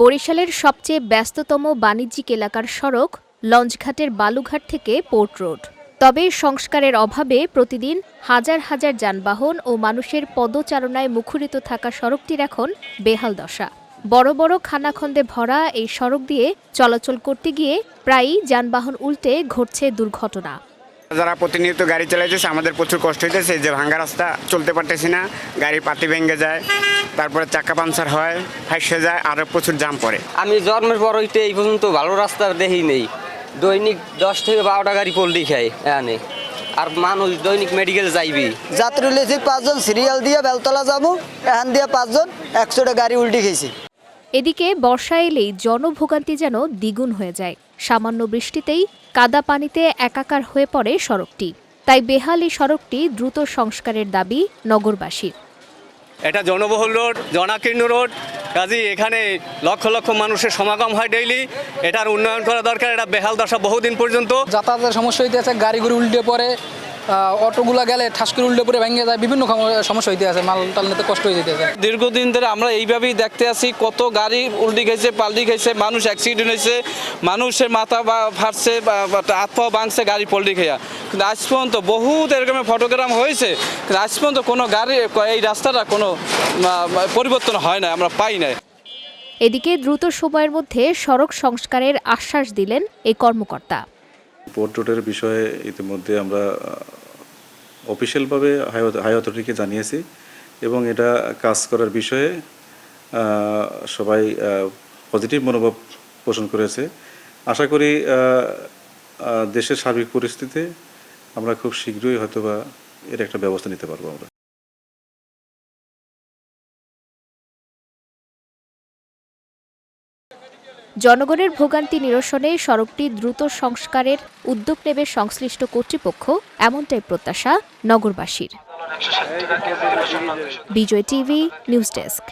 বরিশালের সবচেয়ে ব্যস্ততম বাণিজ্যিক এলাকার সড়ক লঞ্চঘাটের বালুঘাট থেকে পোর্ট রোড। তবে সংস্কারের অভাবে প্রতিদিন হাজার হাজার যানবাহন ও মানুষের পদচারণায় মুখরিত থাকা সড়কটির এখন বেহাল দশা। বড় বড় খানাখন্দে ভরা এই সড়ক দিয়ে চলাচল করতে গিয়ে প্রায়ই যানবাহন উল্টে ঘটছে দুর্ঘটনা। যারা প্রতিনিয়ত গাড়ি চালাইতেছে আমাদের প্রচুর কষ্ট হইতেছে যে ভাঙ্গা রাস্তা চলতে পারতেছি না গাড়ি পাতি ভেঙে যায় তারপরে চাকা পাঞ্চার হয় ফাইসে যায় আরও প্রচুর জাম পড়ে। আমি জন্মের পর হইতে এই পর্যন্ত ভালো রাস্তা দেখি নেই। দৈনিক দশ থেকে বারোটা গাড়ি পল্লি খায় এখানে। আর মানুষ দৈনিক মেডিকেল যাইবি। যাত্রী লেছি পাঁচজন সিরিয়াল দিয়ে বেলতলা যাব এখান দিয়ে পাঁচজন একশোটা গাড়ি উল্টি খেয়েছি এদিকে বর্ষা এলেই জনভোগান্তি যেন দ্বিগুণ হয়ে যায়। সামান্য বৃষ্টিতেই কাদা পানিতে একাকার হয়ে পড়ে সড়কটি। তাই বেহাল এই সড়কটি দ্রুত সংস্কারের দাবি নগরবাসীর। এটা জনবহুল রোড জনাকীর্ণ রোড। কাজী এখানে লক্ষ লক্ষ মানুষের সমাগম হয় ডেইলি। এটার উন্নয়ন করা দরকার এটা বেহাল দশা বহুদিন পর্যন্ত। যাতায়াতের সমস্যা হইতে আছে গাড়িগুলি উল্টে পড়ে। অটোগুলা গেলে ঠাস করে উল্টে পড়ে ভেঙে যায় বিভিন্ন সমস্যা হইতে আছে মাল টাল নিতে কষ্ট হয়ে যেতেছে দীর্ঘদিন ধরে আমরা এইভাবেই দেখতে আছি কত গাড়ি উল্টি গেছে পাল্টি গেছে মানুষ অ্যাক্সিডেন্ট হয়েছে মানুষের মাথা বা ফাটছে বা বা হাত পা ভাঙছে গাড়ি পল্টি খেয়া কিন্তু আজ পর্যন্ত বহুত এরকমের ফটোগ্রাম হয়েছে কিন্তু আজ পর্যন্ত কোনো গাড়ি এই রাস্তাটা কোনো পরিবর্তন হয় না আমরা পাই না এদিকে দ্রুত সময়ের মধ্যে সড়ক সংস্কারের আশ্বাস দিলেন এই কর্মকর্তা। পোর্ট বিষয়ে ইতিমধ্যে আমরা অফিসিয়ালভাবে হাই অথরিটিকে জানিয়েছি এবং এটা কাজ করার বিষয়ে সবাই পজিটিভ মনোভাব পোষণ করেছে। আশা করি দেশের সার্বিক পরিস্থিতিতে আমরা খুব শীঘ্রই হয়তোবা এর একটা ব্যবস্থা নিতে পারব আমরা। জনগণের ভোগান্তি নিরসনে সড়কটি দ্রুত সংস্কারের উদ্যোগ নেবে সংশ্লিষ্ট কর্তৃপক্ষ, এমনটাই প্রত্যাশা নগরবাসীর। Bijoy TV, news desk.